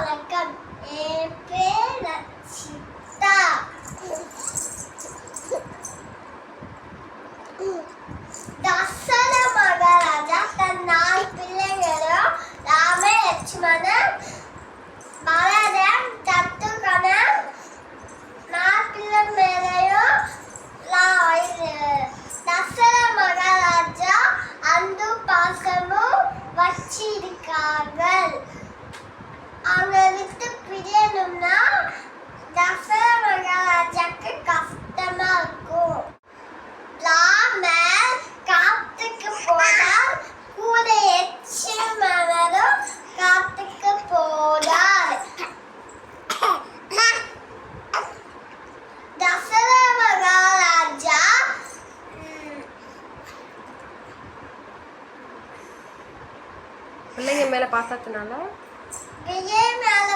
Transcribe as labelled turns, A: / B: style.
A: வணக்கம். என் பேர் ரச்சிதா. தசர மகாராஜா தன் நாலு பிள்ளைகளும் ராம லட்சுமணன் பரதன் சத்துருகனன் நாப்பிள்ளை மேலையும் தசர மகாராஜா அன்பு பாசமும் வச்சிருக்கார்கள்.
B: பிள்ளைங்க மேல பாசத்தினால?
A: விஜய் மேல